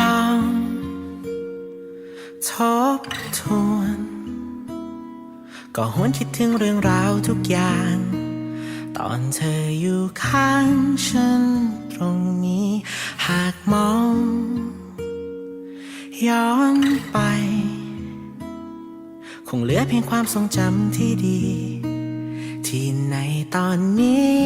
ลองทบทวน ก็หวนคิดถึงเรื่องราวทุกอย่าง ตอนเธออยู่ข้างฉันตรงนี้ หากมอง ย้อนไป คงเหลือเพียงความทรงจำที่ดี ที่ในตอนนี้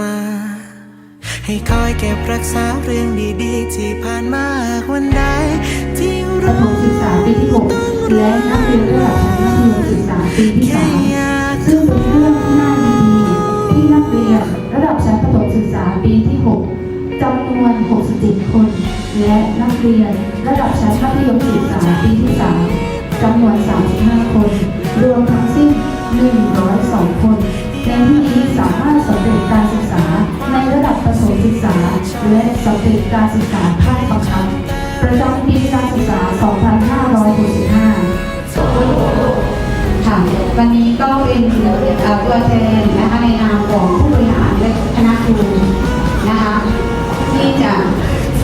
มา ให้คอยเก็บรักษาเรื่องดีๆ ที่ผ่านมาวันใดที่ประเราถมศึกษาปีที่6และนักเรียนระดับชั้นมัธยมศึกษาปีที่แค่อยาก3ซึ่งเป็นเรื่องที่น่ายินดีที่นักเรียนระดับชั้นประถมศึกษาปีที่ 6จำนวน 67 คน และนักเรียนระดับชั้นมัธยมศึกษาปีที่ 3จำนวน 35 คน สำเร็จการศึกษาภาคบังคับประจำปีการศึกษา 2565 ค่ะ วันนี้ก็เป็นตัวแทนนะคะในนามของผู้บริหารและคณะครูนะคะที่จะ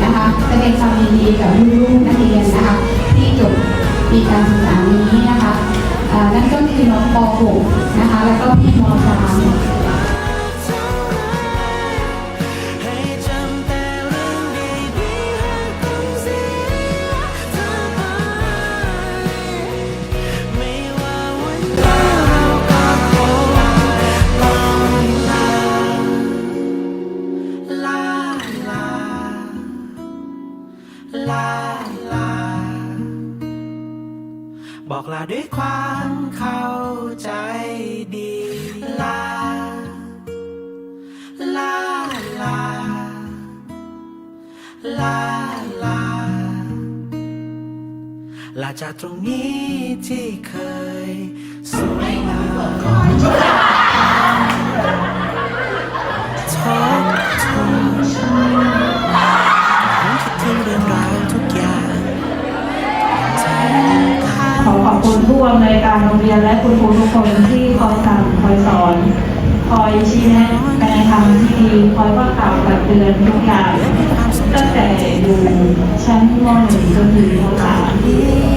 นะคะแสดงความยินดีกับลูกๆนักเรียนนะคะที่จบปีการศึกษานี้นะคะนั่นก็คือน้องป .6 บอกลาด้วยความเข้าใจดี ลา ลา ลา ลา ลา ลาจากตรงนี้ที่เคยสวยงาม ผู้อำนวยการโรงเรียนและคุณครูทุกคนที่คอยสั่งคอยสอน คอยชี้แนะไปในทางที่ดีคอยว่ากล่าวตักเตือนทุกอย่างตั้งแต่ชั้นม .1 จนถึงม .3